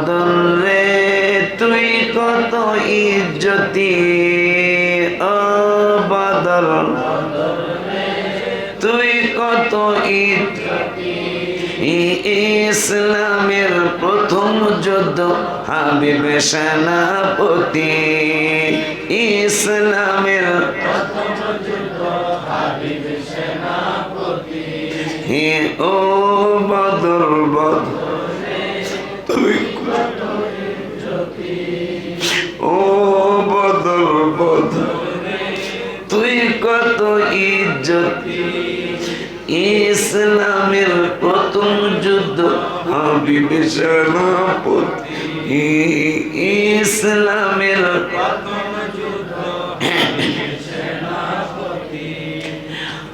বদল রে, তুই কত ইজ্জতি? ও তুই কত ইসলামের প্রথম যুদ্ধ, হাবিব সেনাপতি। ইসলামের হে ও বদর বদর ইসলামের প্রথম যুদ্ধ হাবিব সেনাপতি, ইসলামের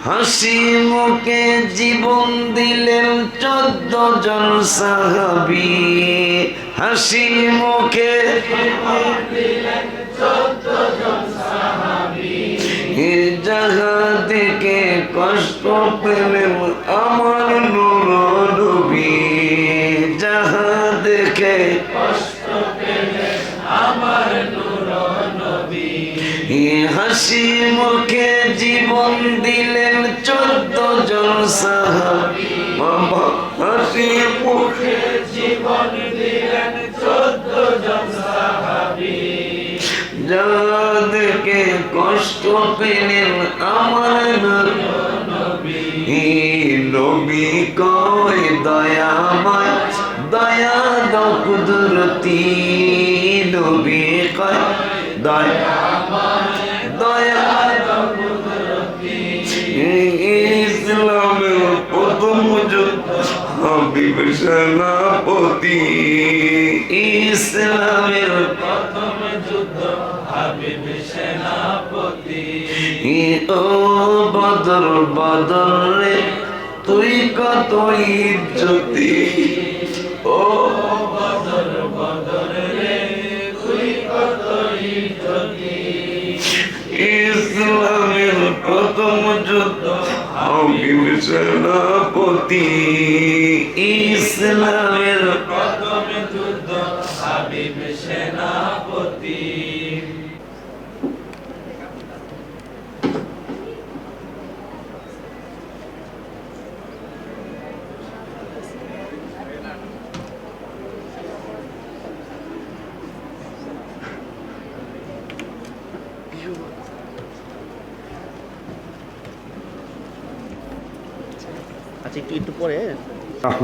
হাসি মুখে জীবন দিলেন চোদ্দ জন সাহাবি। হাসি মুখে যাহা দেখে কষ্ট পেলেন আমার নুর নবী। যাহা দেখে হাসি মুখে জীবন দিলেন চোদ্দ জন সাহাবি। বাবা, হাসি মুখে জীবন কুদরতি নবী কয় দয়া দয়া ইসলামের প্রথম যুদ্ধ হাবিব সেনাপতি ইসলামের ও বদর বদর রে তুই কত ইজ্জতি ও ইসলামের সেনাপতি ইসলামের আচ্ছা একটু একটু পরে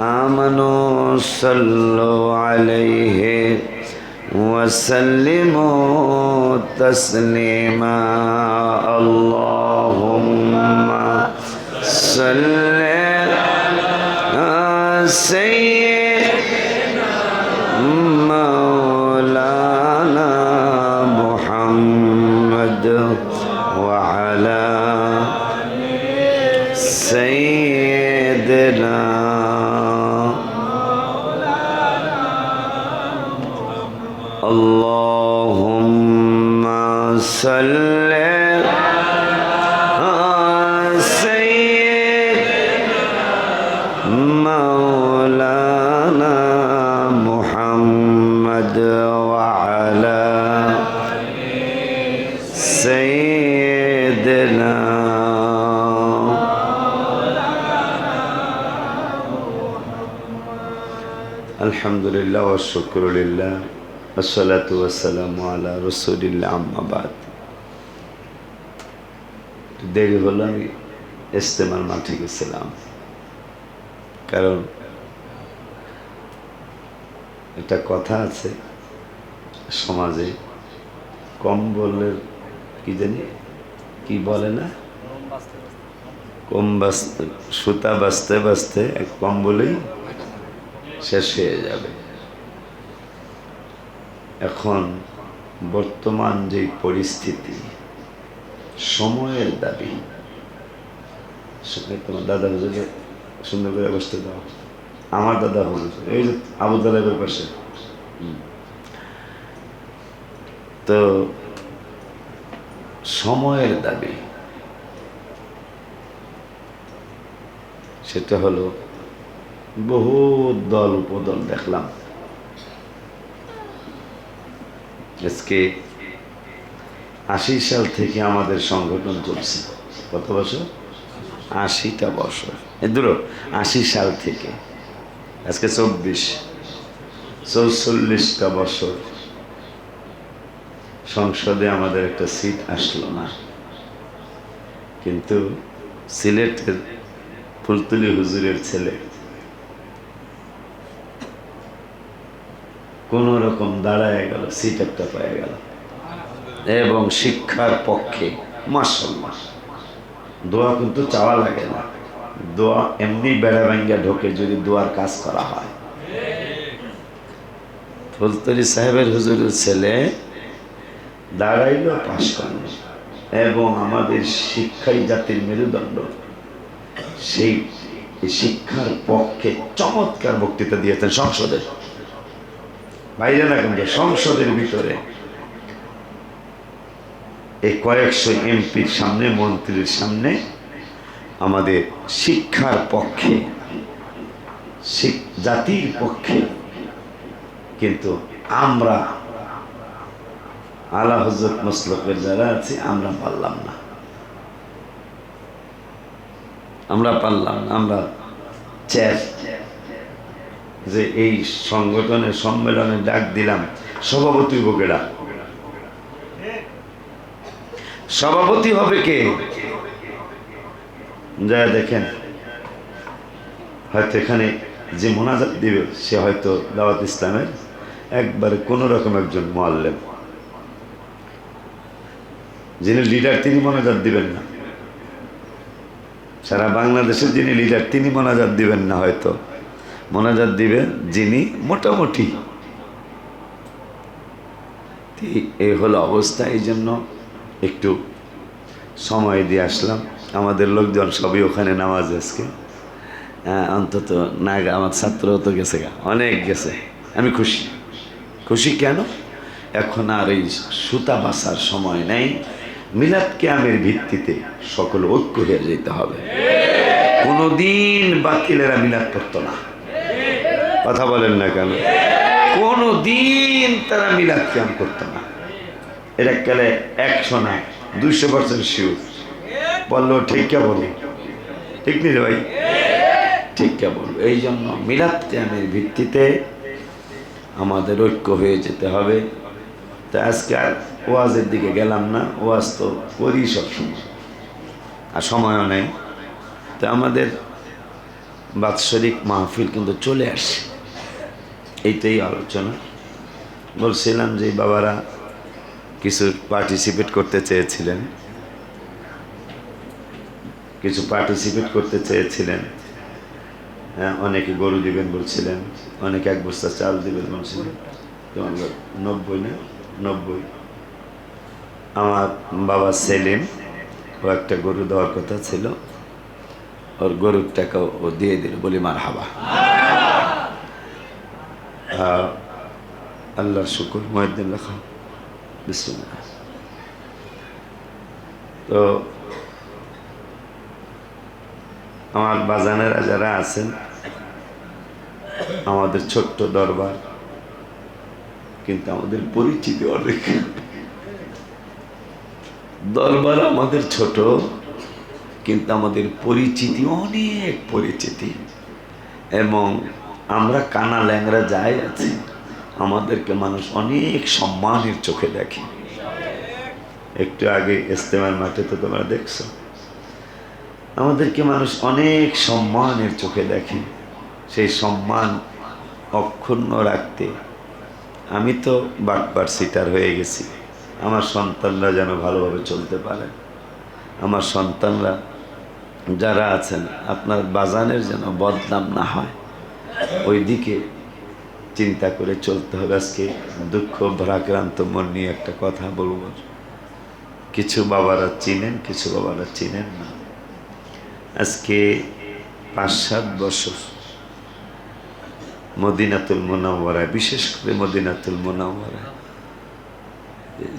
آمنوا صلوا عليه وسلموا تسليما. اللهم صل على سيدنا مولانا محمد وعلى سيدنا على سيدنا مولانا محمد وعلى سيدنا الحمد لله والشكر لله والصلاة والسلام على رسول الله أما بعد. দেরি হলো, আমি ইস্তেমার মাঠে গেছিলাম। কারণ একটা কথা আছে সমাজে, কম বললে কি জানি, কি বলে না? কম বাঁচতে সুতা বাঁচতে বাঁচতে এক কম বলেই শেষ হয়ে যাবে। এখন বর্তমান যে পরিস্থিতি সময়ের দাবি। তোমার দাদা হুজুরে সুন্দর করে বসতে দাও। আমার দাদা হুজুর, এই যে আবু তালেবের পাশে। তো সময়ের দাবি, সেটা হলো বহু দল, উপদল দেখলাম। আজকে আশি সাল থেকে আমাদের সংগঠন চলছে। কত বছর? আশিটা বছর। এ দূর, আশি সাল থেকে। আজকে চব্বিশ। চৌচল্লিশটা বছর। সংসদে আমাদের একটা সিট আসলো না। কিন্তু সিলেটের ফুলতুলি হুজুরের ছেলে কোন রকম দাঁড়ায় গেল, সিট একটা পেয়ে গেল। এবং শিক্ষার পক্ষে মাসাল্লাহ দোয়া কিন্তু চাওয়া লাগে না। দোয়া এমনি বেড়া ভাঙ্গা ঢোকে যদি দোয়ার কাজ করা হয়। ফুলতলি সাহেবের হুজুরের ছেলে দাঁড়াইল পাশ করল এবং আমাদের শিক্ষাই জাতির মেরুদণ্ড। সেই শিক্ষার পক্ষে চমৎকার বক্তৃতা দিয়েছেন সংসদে। বাইরে না কিন্তু সংসদের ভিতরে। এই কয়েকশো এমপির সামনে, মন্ত্রীর সামনে আমাদের শিক্ষার পক্ষে জাতির পক্ষে কিন্তু আমরা, আলা হজরত মসলকের যারা আছে, আমরা পারলাম না। আমরা পারলাম না। আমরা চ্যাপ যে এই সংগঠনের সম্মেলনে ডাক দিলাম সভাপতি বকেরা সভাপতি হবে কে? যা দেখেন, হয়তো এখানে যে মোনাজাত দিবে, সে হয়তো দাওয়াত ইসলামের একবারে কোনো রকম একজন মোয়াল্লেম। যিনি লিডার তিনি মোনাজাত দিবেন না। সারা বাংলাদেশের যিনি লিডার তিনি মোনাজাত দিবেন না হয়তো। মোনাজাত দিবেন যিনি মোটামুটি। এই- হলো অবস্থা এই জন্য একটু সময় দিয়ে আসলাম। আমাদের লোকজন সবই ওখানে নামাজ আজকে। হ্যাঁ, অন্তত না আমার ছাত্রও তো গেছে গা। অনেক গেছে। আমি খুশি। খুশি কেন? এখন আর এই সুতা বাসার সময় নেই। মিলাদ ক্যামের ভিত্তিতে সকল ঐক্য হয়ে যেতে হবে। কোনোদিন বাতিলেরা মিলাদ করতো না। কথা বলেন না কেন? কোনো দিন তারা মিলাদ ক্যাম করতো না। এটা কালে একশো না দুইশো পার্সেন্ট শিওর বলল, ঠিক কে বলো ঠিক নি ভাই? ঠিক কে বলব এই জন্য মিলাদ ক্যামের ভিত্তিতে আমাদের ঐক্য হয়ে যেতে হবে। তা আজকে আর ওয়াজের দিকে গেলাম না, ওয়াজ তো করি সবসময়, আর সময়ও নেই। তো আমাদের বাৎসরিক মাহফিল কিন্তু চলে আসে এইটাই আলোচনা। বলছিলাম যে, বাবারা কিছু পার্টিসিপেট করতে চেয়েছিলেন। কিছু পার্টিসিপেট করতে চেয়েছিলেন। হ্যাঁ, অনেকে গরু দিবেন বলছিলেন অনেকে এক বস্তা চাল দিবেন বলছিলেন। তোমার নব্বই না? নব্বই। আমার বাবা সেলিম ও একটা গরু দেওয়ার কথা ছিল। ওর গরুর টাকা ও দিয়ে দিল বলি মার হাবা আল্লাহর শুকুর মহিদ্দিন লেখা তো আমার বাজানেরা যারা আছেন, আমাদের ছোট্ট দরবার, কিন্তু আমাদের পরিচিতি অনেক। দরবার আমাদের ছোট, কিন্তু আমাদের পরিচিতি অনেক পরিচিতি। এবং আমরা কানা ল্যাংরা যাই আছি। আমাদেরকে মানুষ অনেক সম্মানের চোখে দেখে। একটু আগে ইস্তেমার মাঠে তো তোমরা দেখছ। আমাদেরকে মানুষ অনেক সম্মানের চোখে দেখে। সেই সম্মান অক্ষুণ্ণ রাখতে আমি তো বাটবার সিটার হয়ে গেছি। আমার সন্তানরা যেন ভালোভাবে চলতে পারে। আমার সন্তানরা যারা আছেন, আপনার বাজানের যেন বদনাম না হয় ওই দিকে চিন্তা করে চলতে হবে আজকে। দুঃখ, ভরাক্রান্ত, মন নিয়ে একটা কথা বলব। কিছু বাবারা চিনেন, কিছু বাবারা চিনেন না। আজকে পাঁচ সাত বছর মদিনাতুল মোনাওয়ারায়, বিশেষ করে মদিনাতুল মোনাওয়ারায়,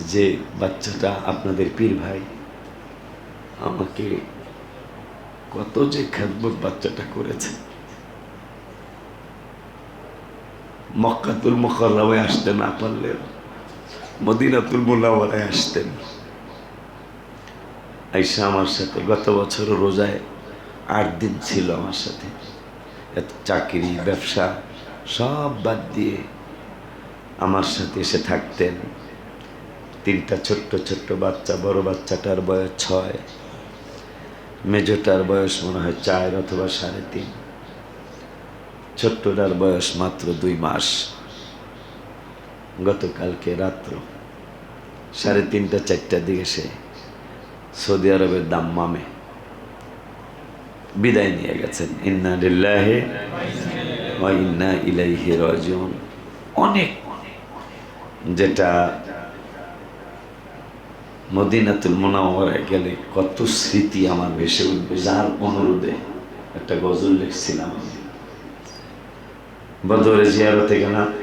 যে বাচ্চাটা আপনাদের পীর ভাই, আমাকে কত যে খেদমত বাচ্চাটা করেছে। মক্কাতুল মোকাররামে আসতে না পারলেন মদিনাতুল মোনাওয়ারায় আসতেন। আইসা আমার সাথে, গত বছর রোজায় আট দিন ছিল আমার সাথে। এত চাকরি, ব্যবসা, সব বাদ দিয়ে আমার সাথে এসে থাকতেন। তিনটা ছোট্ট ছোট্ট বাচ্চা, বড় বাচ্চাটার বয়স ছয়, মেজোটার বয়স মনে হয় চার অথবা সাড়ে তিন। ছোট্টটার বয়স মাত্র দুই মাস। গতকালকে রাত্র সাড়ে তিনটা, চারটার দিকে সে সৌদি আরবের দাম্মামে বিদায় নিয়ে গেছেন। ইন্না লিল্লাহে ওয়া ইন্না ইলাইহি রাজিউন। অনেক, যেটা মদিনাতুল মোনাওয়ারায় গেলে কত স্মৃতি আমার ভেসে উঠবে। যার অনুরোধে একটা গজল লিখছিলাম আমি। বদরে জিয়ারতে গেলাম।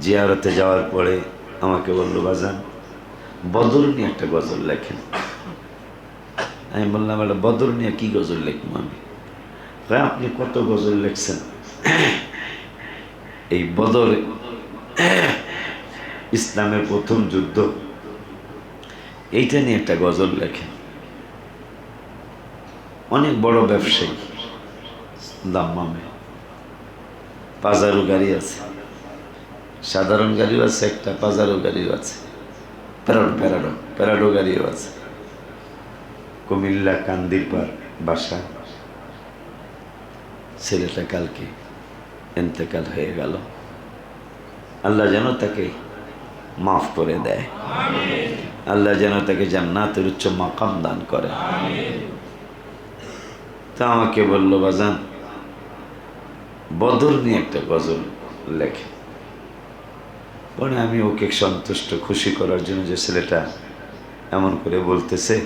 জিয়ারতে যাওয়ার পরে আমাকে বলল, বাজান বদর নিয়ে একটা গজল লেখেন। আমি বললাম একটা বদর নিয়ে কি গজল লিখব আমি? আপনি কত গজল লিখছেন? এই বদর ইসলামের প্রথম যুদ্ধ। এইটা নিয়ে একটা গজল লেখেন। অনেক বড় ব্যবসায়ী, দাম্মামে। পাজারো গাড়ি আছে। সাধারণ গাড়িও আছে একটা পাজারো গাড়িও আছে। প্যারাডো প্যারাডো প্যারাডো গাড়িও আছে। কুমিল্লা কান্দিরপার বাসা। ছেলেটা কালকে এন্তেকাল হয়ে গেল। আল্লাহ যেন তাকে মাফ করে দেয়। আল্লাহ যেন তাকে জান্নাতের উচ্চ মাকাম দান করে। তা আমাকে বলল বাজান বদর নিয়ে একটা গজল লেখে। পরে আমি ওকে সন্তুষ্ট, খুশি করার জন্য যে ছেলেটা এমন করে বলতেছে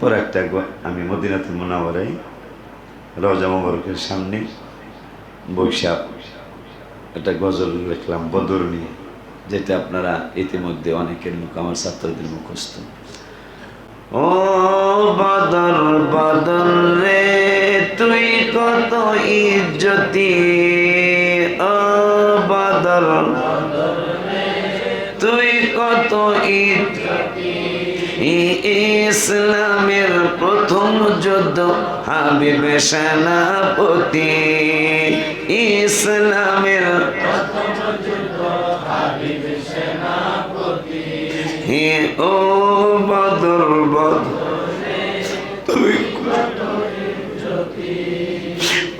পরে একটা আমি মদিনাতুল মোনাওয়ারাই রজা মোবারকের সামনে বৈশাখ একটা গজল লিখলাম বদর নিয়ে, যেটা আপনারা ইতিমধ্যে অনেকের মুখ, আমার ছাত্রদের মুখস্থ। ও বদর বদর রে। তুই কত ইজ্জতি, ও বদর তুই কত ইসলামের প্রথম যুদ্ধ, হাবিব সেনাপতি। ইসলামের হে ও বদর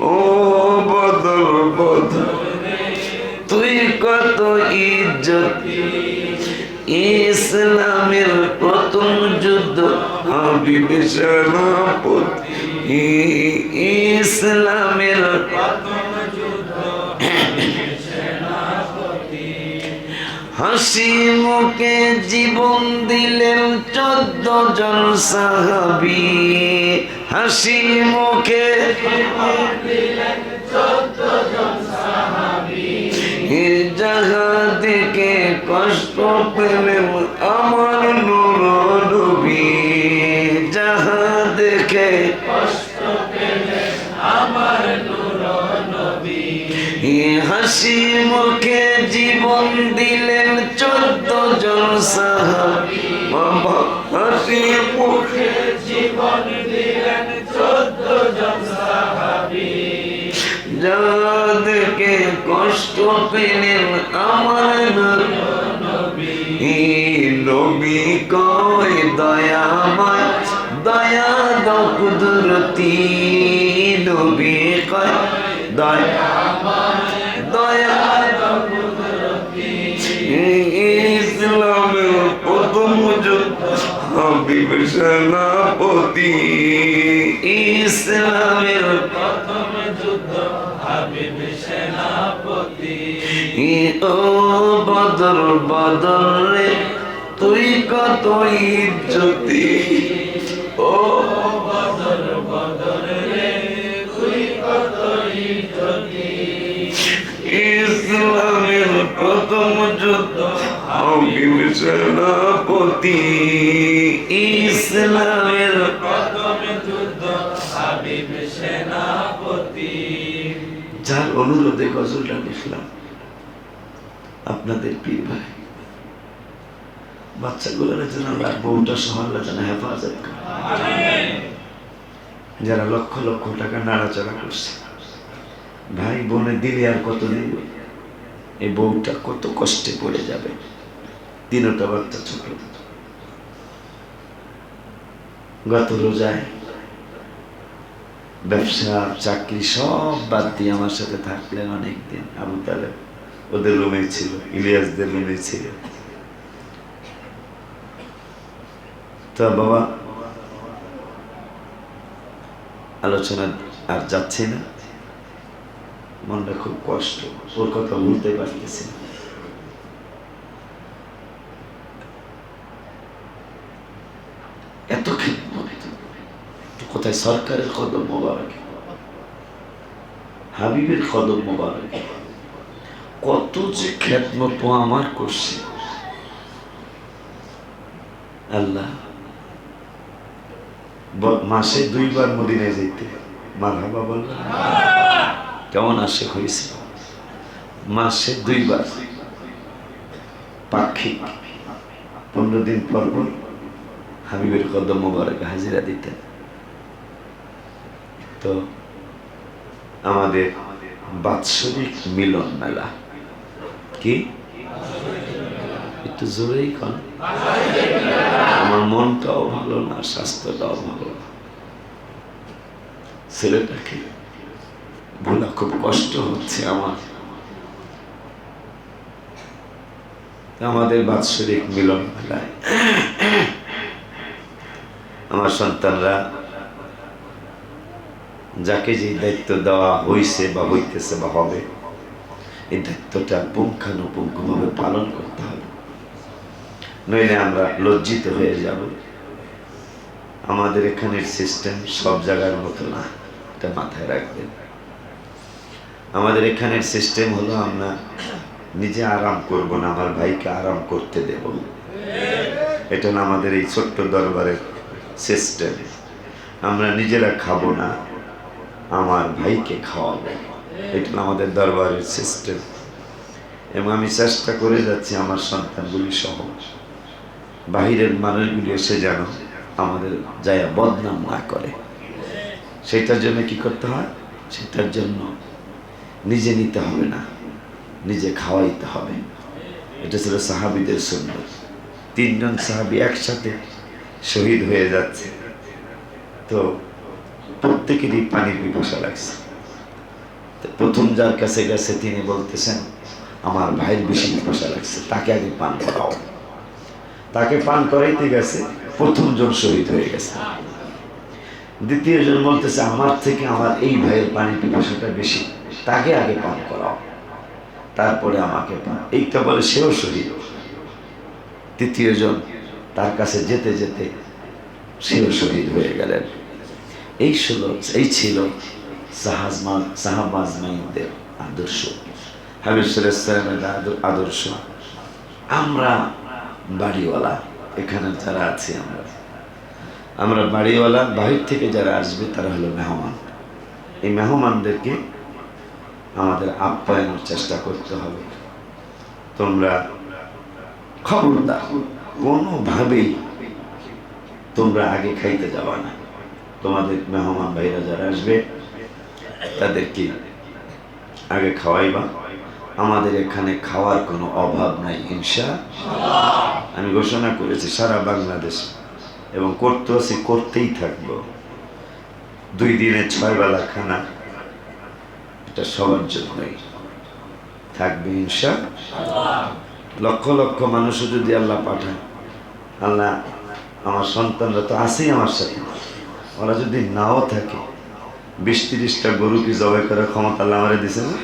ও বদল বদল। তুই কত ইজ্জত। ইসলামের প্রথম যুদ্ধ হাবিব সেনাপতি। ইসলামের হাসি মুখে জীবন দিলেন চোদ্দ জন সাহাবি। হাসি মুখে যাহা থেকে কষ্ট পেলেন আমার নুর ডুবি যাহা দেখে এ হাসি মুখে জীবন দিলেন চোদ্দ জন সাহাবি। যাদেরকে কষ্ট পেলেন আমার নবী। কয় দয়াময় দয়া দকুদরতি নবী কয়, দয়া দয়া সেনাপতি ইসলামের প্রথম যুদ্ধ হাবিব সেনাপতি। ও বদর বদর রে, তুই কত ইজ্জতি। ও ইসলামের প্রথম যুদ্ধ হাবিব সেনাপতি। ইসলামের যার অনুরোধে গজলটা লিখলাম। আপনাদের প্রিয় ভাই, বাচ্চাগুলোর যেন আল্লাহ বউটা সহ আল্লাহ হেফাজত যারা লক্ষ লক্ষ টাকা নাড়াচাড়া করছে। ভাই বোনে দিলে আর কত দিন এই বউটা কত কষ্টে পড়ে যাবে। তিনটা বাচ্চা ছোট গত রোজায় ব্যবসা, চাকরি সব বাদ দিয়ে আমার সাথে থাকলেন অনেকদিন। আবু তালেব ওদের রুমে ছিল, ইলিয়াসদের রুমে ছিল। তা বাবা, আলোচনা আর যাচ্ছে না। মনটা খুব কষ্ট, ওর কথা বলতে পারতেছি না এত খিদমত তো কোথায় সরকারের কদম মোবারক। হাবিবের কদম মোবারক। কত যে খ্যাতমত আমার করছে। আল্লাহ মাসে দুইবার মদিনায় যেতে মারহাবা বল কেমন আসে হয়েছে মাসে দুইবার। পাক্ষিক। পনেরো দিন পর হাবিবের কদম মোবারক হাজিরা দিতেন। আমাদের বাৎসরিক মিলন মেলা। কি? একটু জোরেই কন। আমার মনটাও ভালো না, স্বাস্থ্যটাও ভালো না। ছেলেটাকে ভোলা খুব কষ্ট হচ্ছে আমার। আমাদের বাৎসরিক মিলন মেলায়। আমার সন্তানরা যাকে যে দায়িত্ব দেওয়া হয়েছে বা হইতেছে বা হবে, এই দায়িত্বটা পুঙ্খানুপুঙ্খভাবে পালন করতে হবে। নইলে আমরা লজ্জিত হয়ে যাব। আমাদের এখানের সিস্টেম সব জায়গার মতো না, এটা মাথায় রাখবেন। আমাদের এখানের সিস্টেম হলো আমরা নিজে আরাম করব না, আমার ভাইকে আরাম করতে দেব। এটা না আমাদের এই ছোট্ট দরবারের সিস্টেম আমরা নিজেরা খাব না আমার ভাইকে খাওয়াবো। এটা আমাদের দরবারের সিস্টেম এবং আমি চেষ্টা করে যাচ্ছি আমার সন্তানগুলি সহ। বাহিরের মানুষগুলি এসে যেন আমাদের যায়া বদনাম না করে। সেটার জন্য কি করতে হয়? সেটার জন্য নিজে নিতে হবে না। নিজে খাওয়াইতে হবে। এটা ছিল সাহাবিদের সুন্দর তিনজন সাহাবি একসাথে শহীদ হয়ে যাচ্ছে। তো প্রত্যেকেরই পানির পিপাসা লাগছে। প্রথম যার কাছে গেছে, তিনি বলতেছেন, আমার ভাইয়ের বেশি পিপাসা লাগছে, তাকে আগে পান করাও। তাকে পান করাইতে গেছে, প্রথম জন শহীদ হয়ে গেছে। দ্বিতীয় জন বলতেছে, আমার থেকে আমার এই ভাইয়ের পানির পিপাসাটা বেশি, তাকে আগে পান করাও। তারপরে আমাকে পান, এইটা বলে সেও শহীদ। তৃতীয় জন তার কাছে যেতে যেতে সেও শহীদ হয়ে গেলেন। এই ছিল এই ছিল সাহাজমান, সাহাবাজমাইনদের আদর্শ। হাবিব সালামের আদর্শ। আমরা বাড়িওয়ালা, এখানে যারা আছি আমরা। আমরা বাড়িওয়ালা, বাহির থেকে যারা আসবে তারা হলো মেহমান। এই মেহমানদেরকে আমাদের আপ্যায়নের চেষ্টা করতে হবে। তোমরা খবরদার, কোনোভাবেই তোমরা আগে খাইতে যাবা না। তোমাদের মেহমান ভাইরা যারা আসবে, তাদেরকে আগে খাওয়াইবা। আমাদের এখানে খাওয়ার কোনো অভাব নাই হিংসা আমি ঘোষণা করেছি, সারা বাংলাদেশ এবং করতে আছি করতেই থাকব। দুই দিনে ছয় বেলা খানা, এটা সবার জন্যই। থাকবে হিংসা লক্ষ লক্ষ মানুষও যদি আল্লাহ পাঠায়, আল্লাহ, আমার সন্তানরা তো আছেই আমার সাথে। ওরা যদি নাও থাকে, বিশ তিরিশটা গরু কি জবাই করার ক্ষমতা আল্লাহ আমারে দিছে না?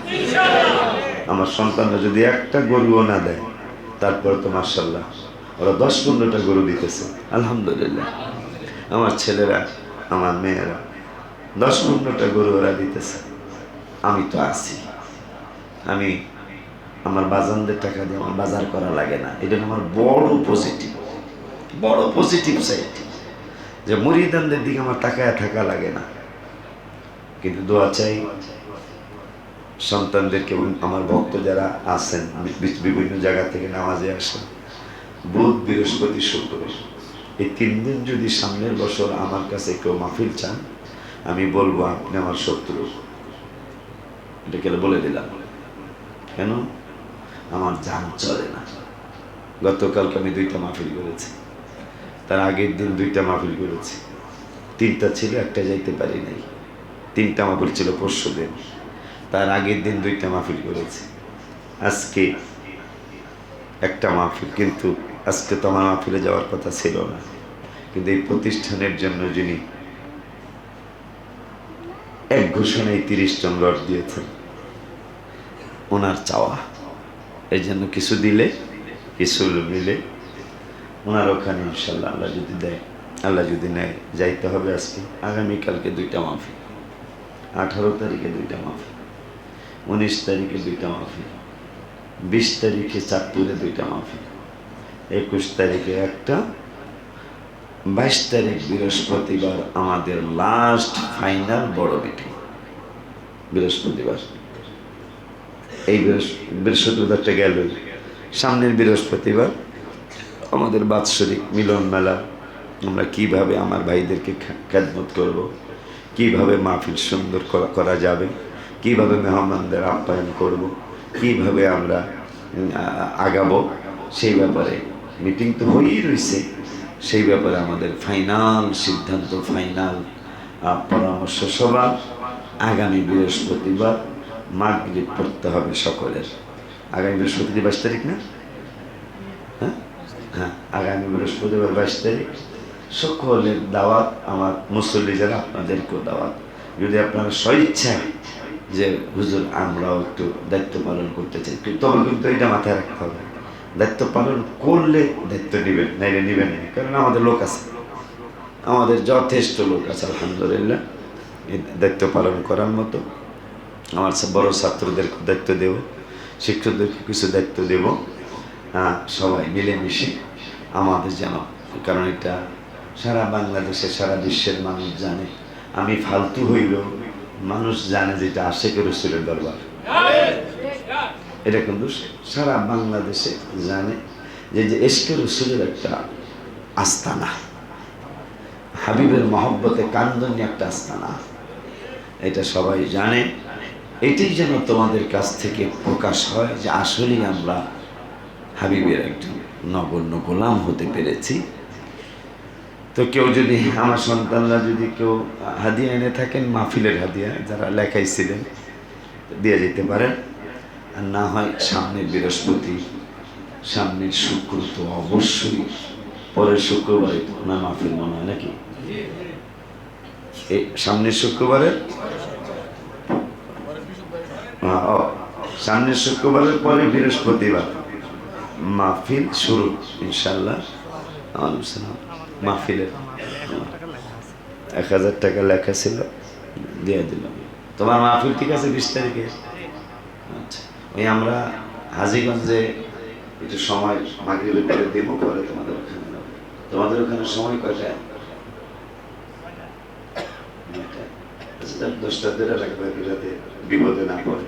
আমার সন্তানরা যদি একটা গরুও না দেয়, তারপর তো মার্শাল্লাহ ওরা দশ পনেরোটা গরু দিতেছে। আলহামদুলিল্লাহ। আমার ছেলেরা, আমার মেয়েরা দশ পনেরোটা গরু ওরা দিতেছে। আমি তো আছি। আমি আমার বাজানদের টাকা দিয়ে আমার বাজার করা লাগে না। এটা আমার বড় পজিটিভ বড় পজিটিভ সাইড যে মরিদানদের দিকে আমার টাকায় থাকা লাগে না। কিন্তু দোয়া চাই সন্তানদেরকে, আমার ভক্ত যারা আছেন বিভিন্ন জায়গা থেকে নামাজে আসেন বুধ, বৃহস্পতি, শুক্র। এই তিন দিন যদি সামনের বছর আমার কাছে কেউ মাহফিল চান, আমি বলব, আপনি আমার শত্রু। এটা কেন বলে দিলাম? কেন? আমার যান চলে না। গতকালকে আমি দুইটা মাহফিল করেছি। তার আগের দিন দুইটা মাহফিল করেছি। তিনটা ছিল, একটা যাইতে পারি নাই। তিনটা মাহফিল ছিল পরশু দিন। তার আগের দিন দুইটা মাহফিল করেছি। আজকে একটা মাহফিল, কিন্তু আজকে তো আমার মাহফিলে যাওয়ার কথা ছিল না। কিন্তু এই প্রতিষ্ঠানের জন্য যিনি এক ঘোষণায় তিরিশ জন রড দিয়েছেন, ওনার চাওয়া। এই জন্য কিছু দিলে, কিছু নিলে ওনার ওখানে ইনশাল্লাহ আল্লাহ যদি দেয়, আল্লাহ যদি নেয়, যাইতে হবে আজকে। আগামীকালকে দুইটা মাহফিল। আঠারো তারিখে দুইটা মাহফিল। উনিশ তারিখে দুইটা মাহফিল। বিশ তারিখে চাঁদপুরে দুইটা মাহফিল। একুশ তারিখে একটা। বাইশ তারিখ বৃহস্পতিবার আমাদের লাস্ট ফাইনাল বড় মিটিং বৃহস্পতিবার। এই বৃহস্প- বৃহস্পতিবারটা গেল। সামনের বৃহস্পতিবার। আমাদের বাৎসরিক মিলন মেলা। আমরা কীভাবে আমার ভাইদেরকে খেদমত করব? কীভাবে মাহফিল সুন্দর করা যাবে? কীভাবে মেহমানদের আপ্যায়ন করব? কীভাবে আমরা আগাবো? সেই ব্যাপারে মিটিং তো হয়েই রয়েছে সেই ব্যাপারে আমাদের ফাইনাল সিদ্ধান্ত, ফাইনাল পরামর্শ সভা আগামী বৃহস্পতিবার মাগরিব পড়তে হবে সকলের। আগামী বৃহস্পতিবার, বাইশ তারিখ না? হ্যাঁ আগামী বৃহস্পতিবার বাইশ তারিখ। সকলের দাওয়াত, আমার মুসল্লি যারা আপনাদেরকেও দাওয়াত। যদি আপনারা স্বইচ্ছায় যে, হুজুর, আমরাও একটু দায়িত্ব পালন করতে চাই। কিন্তু তখন কিন্তু এটা মাথায় রাখতে হবে। দায়িত্ব পালন করলে দায়িত্ব নেবেন, নাইলে নেবেন না। কারণ আমাদের লোক আছে। আমাদের যথেষ্ট লোক আছে, আলহামদুলিল্লাহ। দায়িত্ব পালন করার মতো। আমার বড় ছাত্রদেরকে দায়িত্ব দেব, শিক্ষকদেরকে কিছু দায়িত্ব দেব। সবাই মিলেমিশে আমাদের যেন, কারণ এটা সারা বাংলাদেশে, সারা বিশ্বের মানুষ জানে। আমি ফালতু হইল মানুষ জানে যে এটা আশেখ রসুলের দরবার। এটা কিন্তু সারা বাংলাদেশে জানে যে যে এসকে রসুলের একটা আস্তানা, হাবিবের মহব্বতে কান্দনী একটা আস্তানা। এটা সবাই জানে। এটাই যেন তোমাদের কাছ থেকে প্রকাশ হয় যে আসলেই আমরা হাবিবের একজন নগণ্য গোলাম হতে পেরেছি। তো কেউ যদি, আমার সন্তানরা যদি কেউ হাদিয়া এনে থাকেন, মাহফিলের হাদিয়া, যারা লেখাইছিলেন, দিয়ে যেতে পারেন। আর না হয় সামনের বৃহস্পতি, সামনের শুক্র তো অবশ্যই, পরের শুক্রবারে ওনার মাহফিল মনে হয় নাকি? সামনের শুক্রবারে? সামনের শুক্রবারের পরে বৃহস্পতিবার। মাহফিল শুরু ইনশাল্লাহ সালাম। মাহফিলের এক হাজার টাকা লেখা ছিল দিয়ে দিলাম তোমার মাহফিল ঠিক আছে বিশ তারিখে? আচ্ছা। ওই আমরা হাজিগঞ্জে একটু সময় মাগরিবের পরে দেব পরে তোমাদের ওখানে তোমাদের ওখানে সময় কয়টা? নয়টা। আচ্ছা, বিপদে না পড়ে।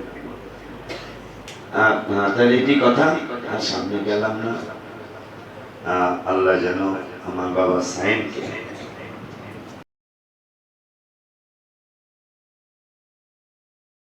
তাহলে এটি কথা। আর সামনে গেলাম না। আল্লাহ যেন আমার বাবা সাইনকে